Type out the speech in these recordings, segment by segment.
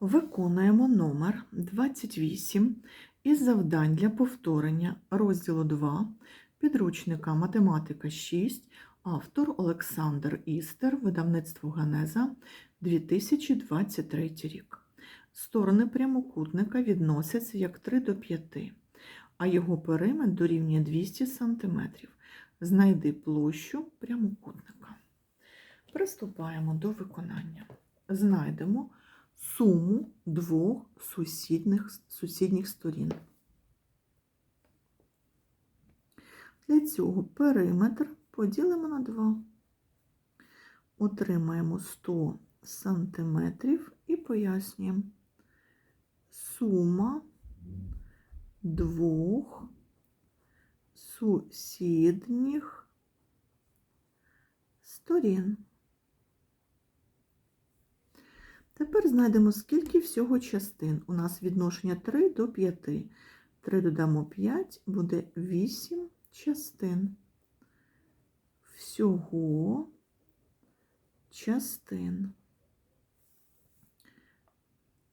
Виконуємо номер 28 із завдань для повторення розділу 2 підручника Математика 6, автор Олександр Істер, видавництво Ганеза 2023 рік. Сторони прямокутника відносяться як 3 до 5, а його периметр дорівнює 200 см. Знайди площу прямокутника. Приступаємо до виконання. Знайдемо суму двох сусідніх, сусідніх сторін. Для цього периметр поділимо на 2. Отримаємо 100 сантиметрів і пояснюємо. Сума двох сусідніх сторін. Тепер знайдемо, скільки всього частин. У нас відношення 3 до 5. 3 додамо 5, буде 8 частин. Всього частин.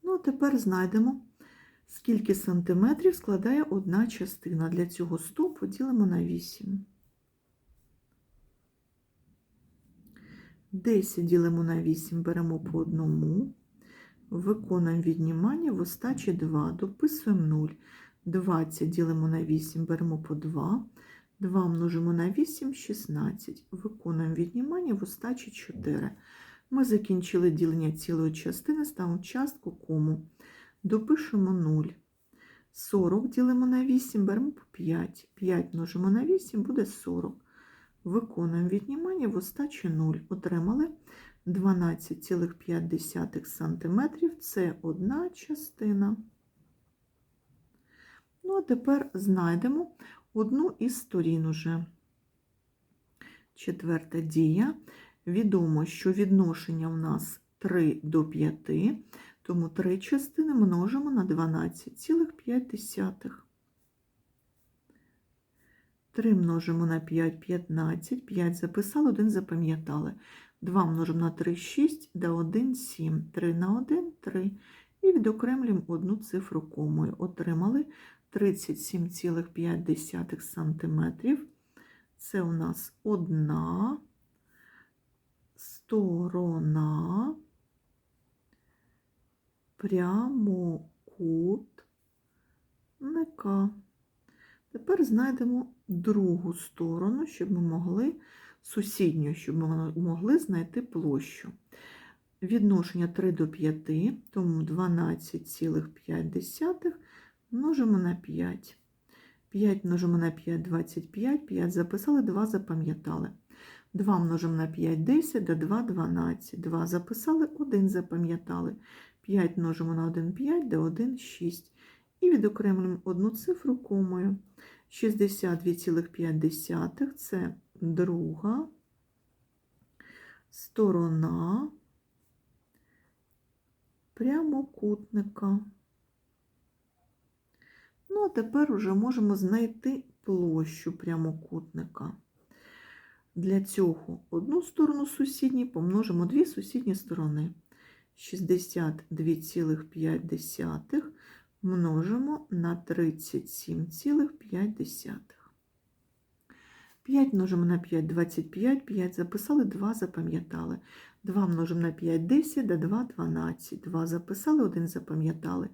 Ну, а тепер знайдемо, скільки сантиметрів складає одна частина. Для цього 100 поділимо на 8. 10 ділимо на 8, беремо по одному. Виконуємо віднімання в остачі 2, дописуємо 0. 20 ділимо на 8, беремо по 2. 2 множимо на 8, 16. Виконуємо віднімання в остачі 4. Ми закінчили ділення цілої частини, ставимо частку кому. Допишемо 0. 40 ділимо на 8, беремо по 5. 5 множимо на 8, буде 40. Виконуємо віднімання в остачі 0. Отримали 12,5 см. Це одна частина. Ну, а тепер знайдемо одну із сторін уже. Четверта дія. Відомо, що відношення у нас 3 до 5, тому 3 частини множимо на 12,5. 3 множимо на 5 15, 5 записали, 1 запам'ятали. 2 множимо на 3 6, да 1 7, 3 на 1 3. І відокремлюємо одну цифру комою. Отримали 37,5 см. Це у нас одна сторона прямокутника. Тепер знайдемо другу сторону, щоб ми могли сусідню, щоб ми могли знайти площу. Відношення 3 до 5, тому 12,5 множимо на 5. 5 множимо на 5 25, 5 записали, 2 запам'ятали. 2 множимо на 5 10, до 2 12. 2 записали, 1 запам'ятали. 5 множимо на 1 5, до 1 6. І відокремлюємо одну цифру комою. 62,5 це друга сторона прямокутника. Ну, а тепер уже можемо знайти площу прямокутника. Для цього одну сторону сусідній помножимо дві сусідні сторони. 62,5 множимо на 37,5. 5 множимо на 5 25, 5 записали, 2 запам'ятали. 2 множимо на 5 10, да 2 12. 2 записали, 1 запам'ятали.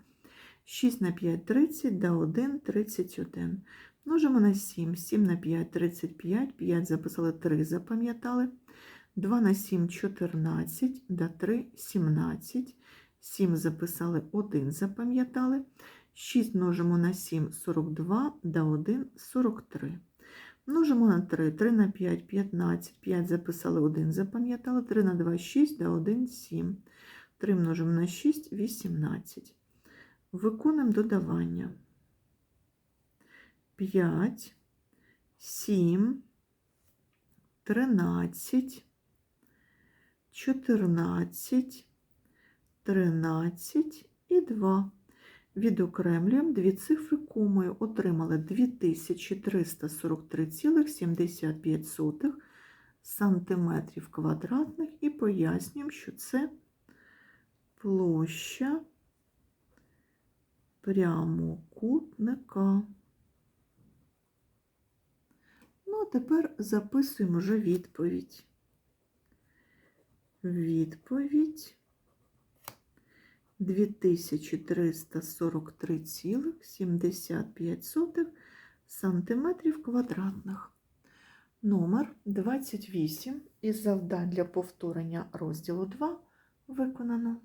6 на 5 30, да 1 31. Множимо на 7, 7 на 5 35, 5 записали, 3 запам'ятали. 2 на 7 14, да 3 17. 7 записали, 1 запам'ятали. 6 множимо на 7 42, да 1 43. Множимо на 3, 3 на 5 15, 5 записали, 1 запам'ятали, 3 на 2 6, да 1 7. 3 множимо на 6 18. Виконуємо додавання. 5, 7, 13, 14, 13 і 2. Відокремлюємо дві цифри комою. Отримали 2343,75 сантиметрів квадратних і пояснюємо, що це площа прямокутника. Ну, а тепер записуємо вже відповідь. Відповідь 2343,75 сантиметрів квадратних. Номер 28 із завдань для повторення розділу 2 виконано.